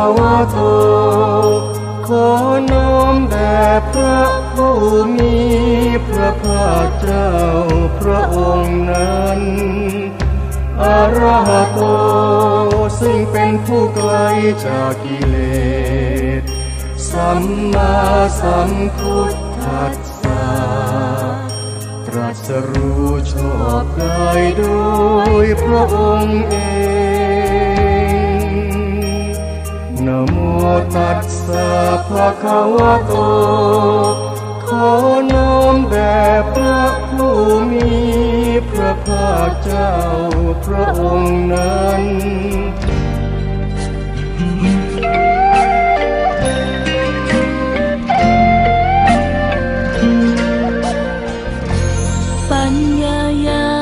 ภะคะวะโตขอน้อมแด่พระผู้มีพระภาคเจ้าพระองค์นั้นอระหโตซึ่งเป็นผู้ไกลจากกิเลส สัมมาสัมพุทธัสสะตรัสรู้ชอบได้โดยพระองค์เอง วโต ขอน้อมแด่พระผู้มีพระภาคเจ้าพระองค์นั้นปัญญายา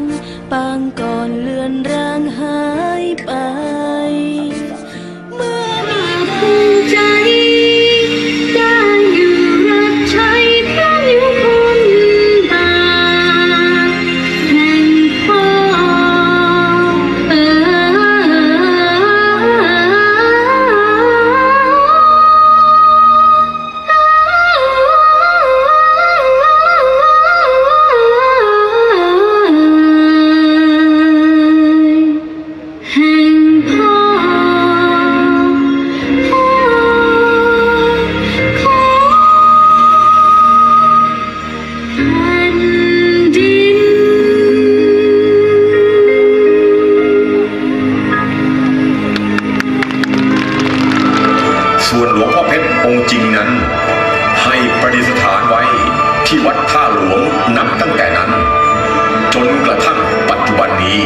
นปางก่อนเลือนร่างหายไป ที่วัดท่าหลวงนับตั้งแต่นั้น จนกระทั่งปัจจุบันนี้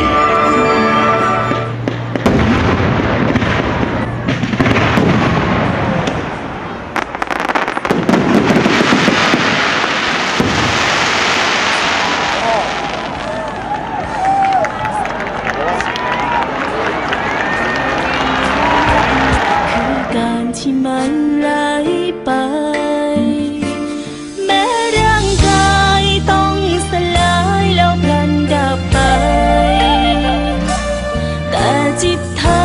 า